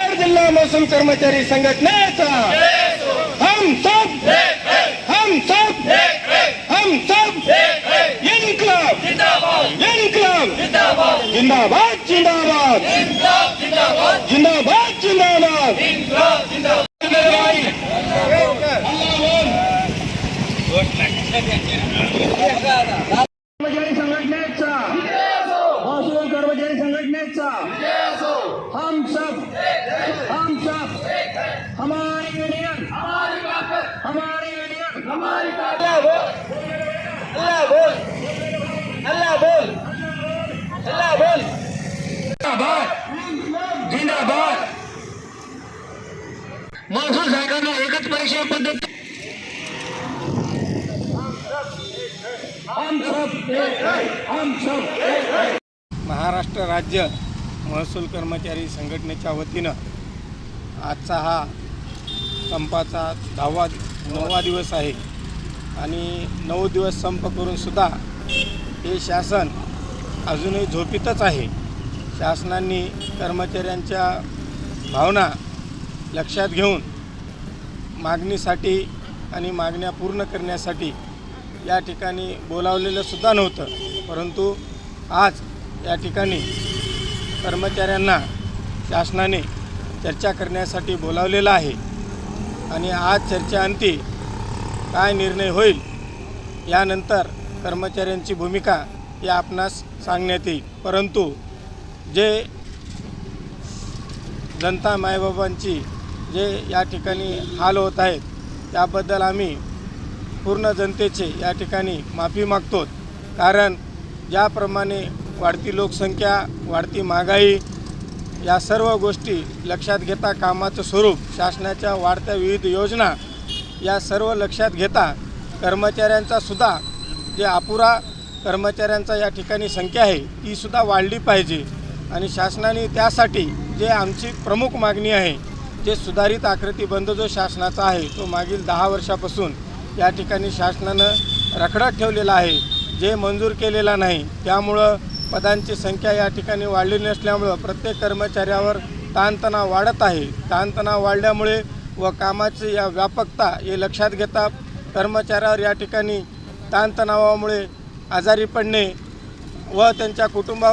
जिल्हा महसूल कर्मचारी संघटनेचा हम सब हम सब हम सब इन्कलाब इन्कलाब जिंदाबाद जिंदाबाद जिंदाबाद जिंदाबाद कर्मचारी संघटनेचा महसूल कर्मचारी संघटनेचा हम सब महसूल सरकारने एकच परीक्षा पद्धत महाराष्ट्र राज्य महसूल कर्मचारी संघटनेच्या वतीनं आजचा हा संपाचा दहावा नववा दिवस आहे. आणि नऊ दिवस संप करूनसुद्धा हे शासन अजूनही झोपीतच आहे. शासनाने कर्मचाऱ्यांच्या भावना लक्षात घेऊन मागणीसाठी आणि मागण्या पूर्ण करण्यासाठी या ठिकाणी बोलावलेलंसुद्धा नव्हतं. परंतु आज या ठिकाणी कर्मचाऱ्यांना शासनाने चर्चा करण्यासाठी बोलावलेलं आहे. आणि आज चर्चेअंती काय निर्णय होईल यानंतर कर्मचाऱ्यांची भूमिका या आपणास सांगण्यात येईल. परंतु जे जनता मायबाबांची जे या ठिकाणी हाल होत आहेत त्याबद्दल आम्ही पूर्ण जनतेचे या ठिकाणी माफी मागतो. कारण ज्याप्रमाणे वाढती लोकसंख्या वाढती महागाई या सर्व गोष्टी लक्षात घेता कामाचं स्वरूप शासनाच्या वाढत्या विविध योजना या सर्व लक्षात घेता कर्मचाऱ्यांचा सुद्धा जे अपुरा कर्मचाऱ्यांचा या ठिकाणी संख्या आहे ती सुद्धा वाढली पाहिजे. आणि शासनाने त्यासाठी जे आमची प्रमुख मागणी आहे जे सुधारित आकृतीबंध जो शासनाचा आहे तो मागील दहा वर्षापासून या ठिकाणी शासनानं रखडत ठेवलेला आहे. जे मंजूर केलेला नाही त्यामुळं पदांची संख्या या ठिकाणी वाढली नसल्यामुळं प्रत्येक कर्मचाऱ्यावर ताणतणाव वाढत आहे. ताणतणाव वाढल्यामुळे व कामाची या व्यापकता हे लक्षात घेता कर्मचाऱ्यावर या ठिकाणी ताणतणावामुळे आजारी पडणे व त्यांच्या कुटुंबावर